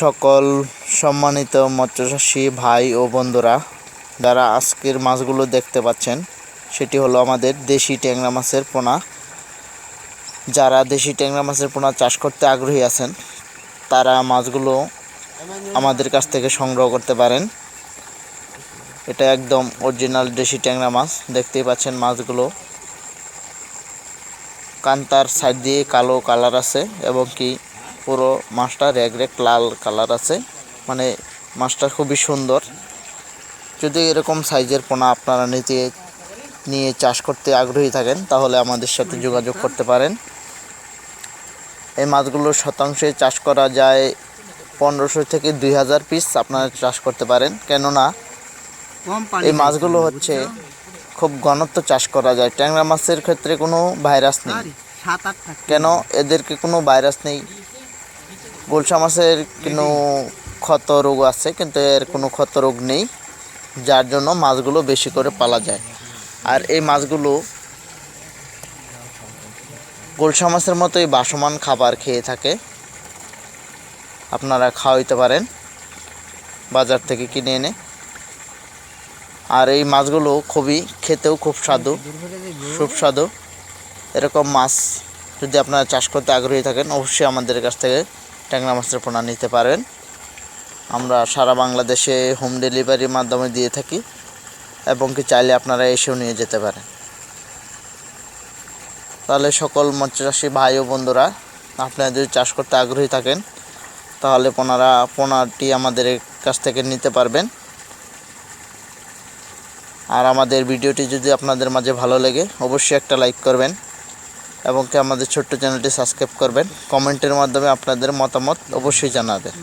সকল সম্মানিত মৎস্যচাষী ভাই ও বন্ধুরা, যারা আজকের মাছগুলো দেখতে পাচ্ছেন, সেটি হলো আমাদের দেশি ট্যাংরা মাছের পোনা। যারা দেশি ট্যাংরা মাছের পোনা চাষ করতে আগ্রহী আছেন, তারা মাছগুলো আমাদের কাছ থেকে সংগ্রহ করতে পারেন। এটা একদম অরিজিনাল দেশি ট্যাংরা মাছ, দেখতেই পাচ্ছেন মাছগুলো। কান্তার সাইড দিয়ে কালো কালার আছে এবং কি পুরো মাছটা রেগ রেগ লাল কালার আছে। মানে মাছটা খুবই সুন্দর। যদি এরকম সাইজের পোনা আপনারা নিতে নিয়ে চাষ করতে আগ্রহী থাকেন তাহলে আমাদের সাথে যোগাযোগ করতে পারেন। এই মাছগুলো শতাংশে চাষ করা যায় পনেরোশো থেকে দুই হাজার পিস আপনারা চাষ করতে পারেন। কেননা এই মাছগুলো হচ্ছে খুব ঘনত্ব চাষ করা যায়। ট্যাংরা মাছের ক্ষেত্রে কোনো ভাইরাস নেই। কেন? এদেরকে কোনো ভাইরাস নেই। গোলসা মাছের কোনো ক্ষত রোগ আছে, কিন্তু এর কোনো ক্ষত রোগ নেই, যার জন্য মাছগুলো বেশি করে পালা যায়। আর এই মাছগুলো গোলসা মাছের মতোই বাসমান খাবার খেয়ে থাকে। আপনারা খাওয়াইতে পারেন, বাজার থেকে কিনে এনে। আর এই মাছগুলো খুবই খেতেও খুব স্বাদু সুস্বাদু এরকম মাছ যদি আপনারা চাষ করতে আগ্রহী থাকেন, অবশ্যই আমাদের কাছ থেকে ট্যাংরা মাছের পোনা নিতে পারেন। আমরা সারা বাংলাদেশে হোম ডেলিভারির মাধ্যমে দিয়ে থাকি এবং কি চাইলে আপনারা এসেও নিয়ে যেতে পারেন। তাহলে সকল মৎস্যচাষী ভাই ও বন্ধুরা আপনারা যদি চাষ করতে আগ্রহী থাকেন, তাহলে পোনারা, পোনাটি আমাদের কাছ থেকে নিতে পারবেন। আর আমাদের ভিডিওটি যদি আপনাদের মাঝে ভালো লাগে, অবশ্যই একটা লাইক করবেন। এবং কি আমাদের ছোট্ট চ্যানেলটি সাবস্ক্রাইব করবেন কমেন্টের মাধ্যমে আপনাদের মতামত অবশ্যই জানাবেন।